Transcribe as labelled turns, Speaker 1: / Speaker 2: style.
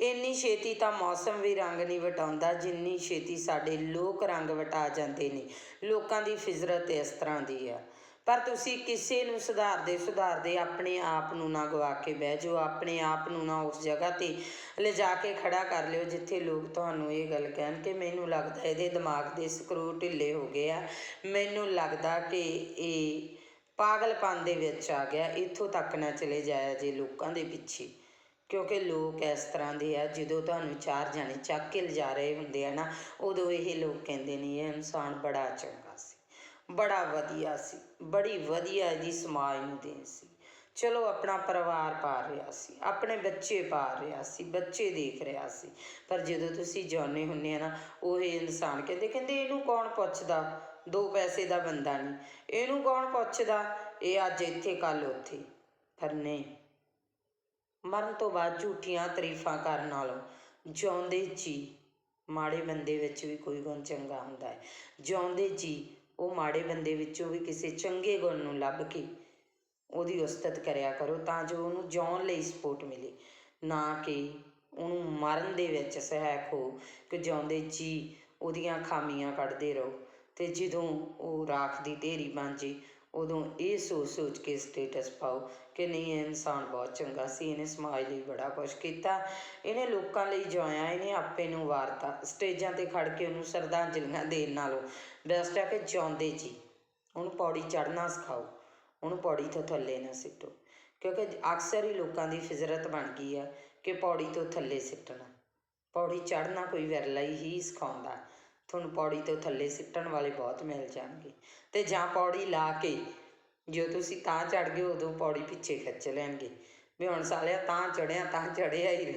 Speaker 1: ਇੰਨੀ ਛੇਤੀ ਤਾਂ ਮੌਸਮ ਵੀ ਰੰਗ ਨਹੀਂ ਵਟਾਉਂਦਾ, ਜਿੰਨੀ ਛੇਤੀ ਸਾਡੇ ਲੋਕ ਰੰਗ ਵਟਾ ਜਾਂਦੇ ਨੇ। ਲੋਕਾਂ ਦੀ ਫਿਜ਼ਰਤ ਇਸ ਤਰ੍ਹਾਂ ਦੀ ਆ। ਪਰ ਤੁਸੀਂ ਕਿਸੇ ਨੂੰ ਸੁਧਾਰਦੇ ਸੁਧਾਰਦੇ ਆਪਣੇ ਆਪ ਨੂੰ ਨਾ ਗਵਾ ਕੇ ਬਹਿ ਜਾਓ, ਆਪਣੇ ਆਪ ਨੂੰ ਨਾ ਉਸ ਜਗ੍ਹਾ ਤੇ ਲਿਜਾ ਕੇ ਖੜਾ ਕਰ ਲਿਓ, ਜਿੱਥੇ ਲੋਕ ਤੁਹਾਨੂੰ ਇਹ ਗੱਲ ਕਹਿਣ ਕਿ ਮੈਨੂੰ ਲੱਗਦਾ ਇਹਦੇ ਦਿਮਾਗ ਦੇ ਸਕਰੂ ਢਿੱਲੇ ਹੋ ਗਏ ਆ। ਮੈਨੂੰ ਲੱਗਦਾ ਕਿ ਇਹ ਪਾਗਲਪਨ ਦੇ ਵਿੱਚ ਆ ਗਿਆ, ਇੱਥੋਂ ਤੱਕ ਨਾ ਚਲੇ ਜਾਇਆ ਜੇ ਲੋਕਾਂ ਦੇ ਪਿੱਛੇ। ਕਿਉਂਕਿ ਲੋਕ ਇਸ ਤਰ੍ਹਾਂ ਦੇ ਆ, ਜਦੋਂ ਤੁਹਾਨੂੰ ਚਾਰ ਜਾਣੇ ਚੱਕ ਕੇ ਲਿਜਾ ਰਹੇ ਹੁੰਦੇ ਆ ਨਾ, ਉਦੋਂ ਇਹ ਲੋਕ ਕਹਿੰਦੇ ਨੇ, ਇਹ ਇਨਸਾਨ ਬੜਾ ਚੰਗਾ ਸੀ, ਬੜਾ ਵਧੀਆ ਸੀ, ਬੜੀ ਵਧੀਆ ਇਹਦੀ ਸਮਾਜ ਨੂੰ ਦੇਣ ਸੀ। ਚਲੋ ਆਪਣਾ ਪਰਿਵਾਰ ਪਾਲ ਰਿਹਾ ਸੀ, ਆਪਣੇ ਬੱਚੇ ਪਾਲ ਰਿਹਾ ਸੀ, ਬੱਚੇ ਦੇਖ ਰਿਹਾ ਸੀ, ਪਰ ਜਦੋਂ ਤੁਸੀਂ ਜਾਣੇ ਹੁੰਦੇ ਆ ਨਾ, ਉਹ ਇਨਸਾਨ ਕਹਿੰਦੇ ਕਹਿੰਦੇ ਇਹਨੂੰ ਕੌਣ ਪੁੱਛਦਾ? ਦੋ ਪੈਸੇ ਦਾ ਬੰਦਾ ਨਹੀਂ। ਇਹਨੂੰ ਕੌਣ ਪੁੱਛਦਾ? ਇਹ ਅੱਜ ਇੱਥੇ ਕੱਲ ਉੱਥੇ। ਪਰ ਨਹੀਂ। ਮਰਨ ਤੋਂ ਬਾਅਦ ਝੂਠੀਆਂ ਤਾਰੀਫਾਂ ਕਰਨ ਨਾਲੋਂ ਜਿਉਂਦੇ ਜੀ ਮਾੜੇ ਬੰਦੇ ਵਿੱਚ ਵੀ ਕੋਈ ਗੁਣ ਚੰਗਾ ਹੁੰਦਾ ਹੈ। ਜਿਉਂਦੇ ਜੀ ਉਹ ਮਾੜੇ ਬੰਦੇ ਵਿੱਚੋਂ ਵੀ ਕਿਸੇ ਚੰਗੇ ਗੁਣ ਨੂੰ ਲੱਭ ਕੇ ਉਹਦੀ ਉਸਤਤ ਕਰਿਆ ਕਰੋ ਤਾਂ ਜੋ ਉਹਨੂੰ ਜਿਉਣ ਲਈ ਸਪੋਰਟ ਮਿਲੇ। ਨਾ ਕਿ ਉਹਨੂੰ ਮਰਨ ਦੇ ਵਿੱਚ ਸਹਾਇਕ ਹੋ ਕਿ ਜਿਉਂਦੇ ਜੀ ਉਹਦੀਆਂ ਖਾਮੀਆਂ ਕੱਢਦੇ ਰਹੋ ਤੇ ਜਦੋਂ ਉਹ ਰਾਖ ਦੀ ਢੇਰੀ ਬਣ ਜੇ ਉਦੋਂ ਇਹ ਸੋਚ ਸੋਚ ਕੇ ਸਟੇਟਸ ਪਾਓ ਕਿ ਨਹੀਂ, ਇਹ ਇਨਸਾਨ ਬਹੁਤ ਚੰਗਾ ਸੀ, ਇਹਨੇ ਸਮਾਜ ਲਈ ਬੜਾ ਕੁਝ ਕੀਤਾ। ਇਹਨੇ ਲੋਕਾਂ ਲਈ ਜਿਉਇਆ ਇਹਨੇ ਆਪੇ ਨੂੰ ਵਾਰਤਾ। ਸਟੇਜਾਂ ਤੇ ਖੜ ਕੇ ਉਹਨੂੰ ਸ਼ਰਧਾਂਜਲੀਆਂ ਦੇਣ ਨਾਲੋਂ ਬੈਸਟ ਹੈ ਕਿ ਜਿਉਂਦੇ ਜੀ। ਉਹਨੂੰ ਪੌੜੀ ਚੜ੍ਹਨਾ ਸਿਖਾਓ। ਉਹਨੂੰ ਪੌੜੀ ਤੋਂ ਥੱਲੇ ਨਾ ਸਿੱਟੋ। ਕਿਉਂਕਿ ਅਕਸਰ ਹੀ ਲੋਕਾਂ ਦੀ ਫਿਜ਼ਰਤ ਬਣ ਗਈ ਆ ਕਿ ਪੌੜੀ ਤੋਂ ਥੱਲੇ ਸਿੱਟਣਾ। ਪੌੜੀ ਚੜ੍ਹਨਾ ਕੋਈ ਵਿਰਲਾ ਹੀ ਸਿਖਾਉਂਦਾ। ਤੁਹਾਨੂੰ ਪੌੜੀ ਤੋਂ ਥੱਲੇ ਸਿੱਟਣ ਵਾਲੇ ਬਹੁਤ ਮਿਲ ਜਾਣਗੇ। ਤੇ ਜਾਂ ਪੌੜੀ ਲਾ ਕੇ ਜੋ ਤੁਸੀਂ ਤਾਂ ਚੜ ਗਏ, ਉਦੋਂ ਪੌੜੀ ਪਿੱਛੇ ਖਿੱਚ ਲੈਣਗੇ। ਵੀ ਹੁਣ ਸਾਲਿਆ ਤਾਂ ਚੜਿਆ ਤਾਂ ਚੜਿਆ ਹੀ